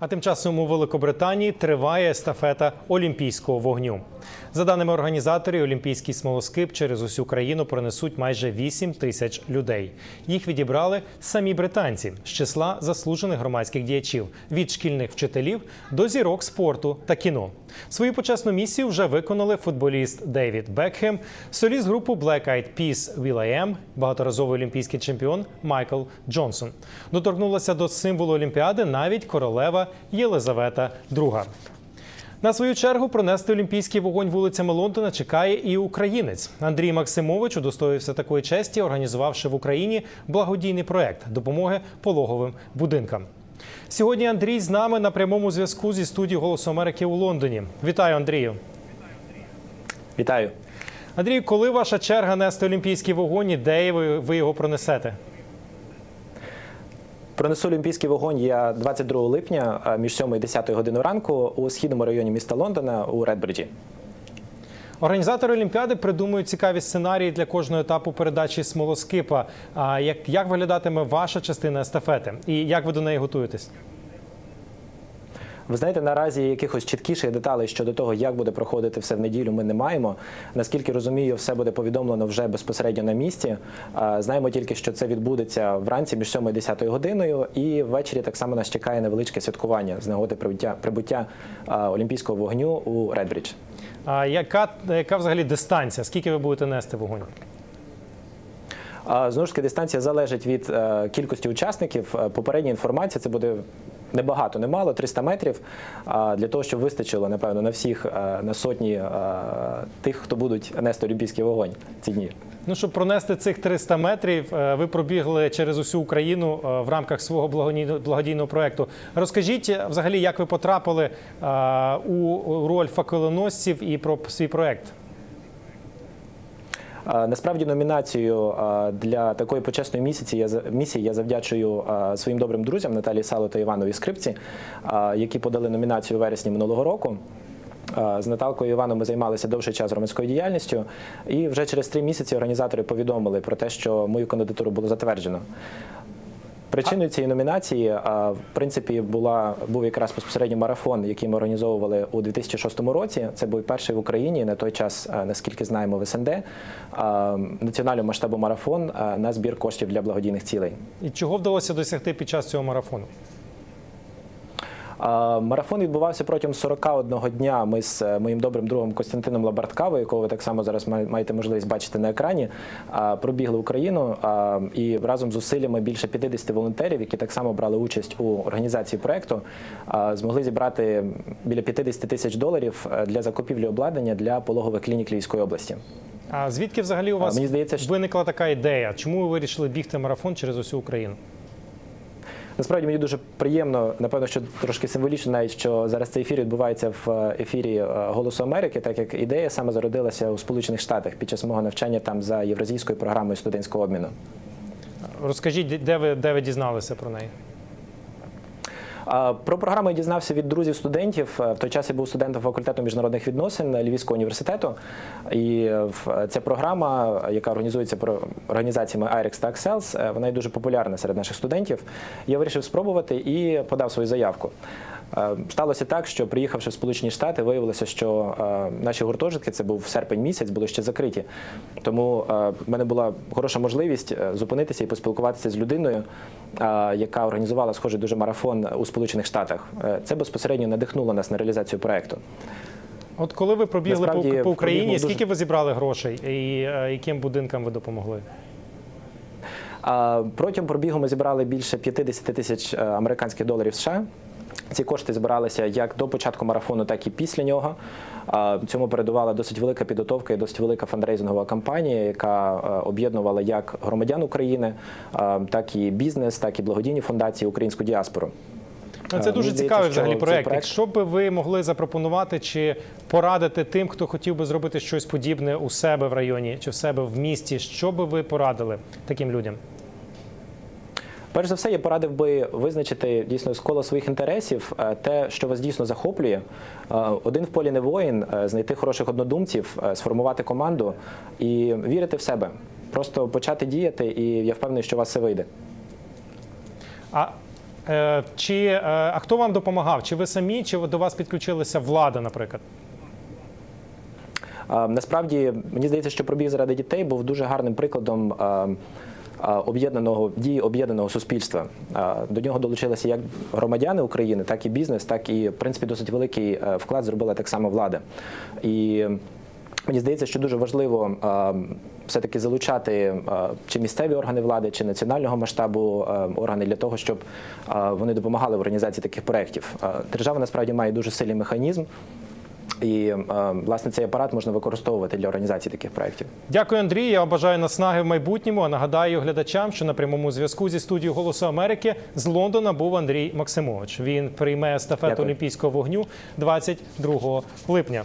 А тим часом у Великобританії триває естафета олімпійського вогню. За даними організаторів, олімпійський смолоскип через усю країну пронесуть майже 8 тисяч людей. Їх відібрали самі британці з числа заслужених громадських діячів від шкільних вчителів до зірок спорту та кіно. Свою почесну місію вже виконали футболіст Дейвід Бекхем, соліст групи Black Eyed Peas Will.i.am, багаторазовий олімпійський чемпіон Майкл Джонсон. Доторкнулася до символу Олімпіади навіть королева Єлизавета II. На свою чергу пронести олімпійський вогонь вулицями Лондона чекає і українець. Андрій Максимович удостоївся такої честі, організувавши в Україні благодійний проект допомоги пологовим будинкам. Сьогодні Андрій з нами на прямому зв'язку зі студією Голосу Америки у Лондоні. Вітаю, Андрію. Вітаю. Андрію, коли ваша черга нести олімпійський вогонь і де ви, ви його пронесете? Пронесу олімпійський вогонь я 22 липня між 7 і 10 годиною ранку у східному районі міста Лондона у Редбриджі. Організатори Олімпіади придумують цікаві сценарії для кожного етапу передачі смолоскипа. Як, як виглядатиме ваша частина естафети? І як ви до неї готуєтесь? Ви знаєте, наразі якихось чіткіших деталей щодо того, як буде проходити все в неділю, ми не маємо. Наскільки розумію, все буде повідомлено вже безпосередньо на місці. Знаємо тільки, що це відбудеться вранці між 7 і 10 годиною, і ввечері так само нас чекає невеличке святкування з нагоди прибуття, прибуття олімпійського вогню у Редбридж. А яка, яка взагалі дистанція? Скільки ви будете нести вогонь? Знову ж таки, дистанція залежить від е, кількості учасників. Е, Попередня інформація це буде небагато, немало, 300 метрів. Для того, щоб вистачило, напевно, на всіх на сотні тих, хто будуть нести олімпійський вогонь ці дні. Ну, щоб пронести цих 300 метрів, е, ви пробігли через усю Україну е, в рамках свого благодійного, проекту. Розкажіть е, взагалі, як ви потрапили у роль факелоносців і про свій проект. Насправді номінацію для такої почесної місії я завдячую своїм добрим друзям Наталії Сало та Іванові Скрипці, які подали номінацію у вересні минулого року. З Наталкою Іваном ми займалися довший час громадською діяльністю, і вже через три місяці організатори повідомили про те, що мою кандидатуру було затверджено. Причиною цієї номінації, а, в принципі, була був якраз безпосередньо марафон, який ми організовували у 2006 році. Це був перший в Україні на той час, наскільки знаємо, в СНД національного масштабу марафон на збір коштів для благодійних цілей. І чого вдалося досягти під час цього марафону? А, Марафон відбувався протягом 41 дня. Ми з е, моїм добрим другом Костянтином Лабарткавою, якого ви так само зараз маєте можливість бачити на екрані, пробігли Україну і разом з зусиллями більше 50 волонтерів, які так само брали участь у організації проекту, змогли зібрати біля 50 тисяч доларів е, для закупівлі обладнання для пологових клінік Львівської області. А звідки взагалі у вас мені здається, що- виникла така ідея? Чому ви вирішили бігти марафон через усю Україну? Насправді мені дуже приємно, напевно, що трошки символічно, навіть що зараз цей ефір відбувається в е, ефірі е, Голосу Америки, так як ідея саме зародилася у Сполучених Штатах під час мого навчання там за євразійською програмою студентського обміну. Розкажіть, де ви, де ви дізналися про неї? Про програму я дізнався від друзів студентів. Е, В той час я був студентом факультету міжнародних відносин Львівського університету. І е, в- ця програма, яка організується організаціями IREX та Accels, е, вона є дуже популярна серед наших студентів. Я вирішив спробувати і подав свою заявку. Е, Сталося так, що приїхавши в Сполучені Штати, виявилося, що е, наші гуртожитки, це був серпень місяць, були ще закриті. Тому е, в мене була хороша можливість зупинитися і поспілкуватися з людиною, яка організувала схожий дуже марафон у Сполучених Штатах. Це безпосередньо надихнуло нас на реалізацію проекту. От коли ви пробігли Насправді, по, по Україні, був скільки ви зібрали грошей і яким будинкам ви допомогли? Протягом пробігу ми зібрали більше 50 тисяч американських доларів США. Ці кошти збиралися як до початку марафону, так і після нього. Цьому передувала досить велика підготовка і досить велика фандрейзингова кампанія, яка е, об'єднувала як громадян України, е, так і бізнес, так і благодійні фундації, українську діаспору. Ну, Е, Це дуже мені цікавий взагалі проект. проект- Що би ви могли запропонувати чи порадити тим, хто хотів би зробити щось подібне у себе в районі чи в себе в місті? Що би ви порадили таким людям? Перш за все, я порадив би визначити дійсно з кола своїх інтересів е, те, що вас дійсно захоплює. Е, Один в полі не воїн, е, знайти хороших однодумців, е, сформувати команду і вірити в себе. Просто почати діяти, і я впевнений, що у вас все вийде. А Е, Чи е, а хто вам допомагав? Чи ви самі, чи до вас підключилася влада, наприклад? А, Насправді мені здається, що пробіг заради дітей був дуже гарним прикладом. а, Об'єднаного дії об'єднаного суспільства до нього долучилися як громадяни України, так і бізнес, так і в принципі досить великий е, вклад зробила так само влада. І мені здається, що дуже важливо все-таки залучати чи місцеві органи влади, чи національного масштабу органи для того, щоб вони допомагали в організації таких проєктів. Держава насправді має дуже сильний механізм. І е, власне цей апарат можна використовувати для організації таких проєктів. Дякую, Андрій. Я вам бажаю наснаги в майбутньому. А нагадаю глядачам, що на прямому зв'язку зі студією Голосу Америки з Лондона був Андрій Максимович. Він прийме естафету Дякую. Олімпійського вогню 22 липня.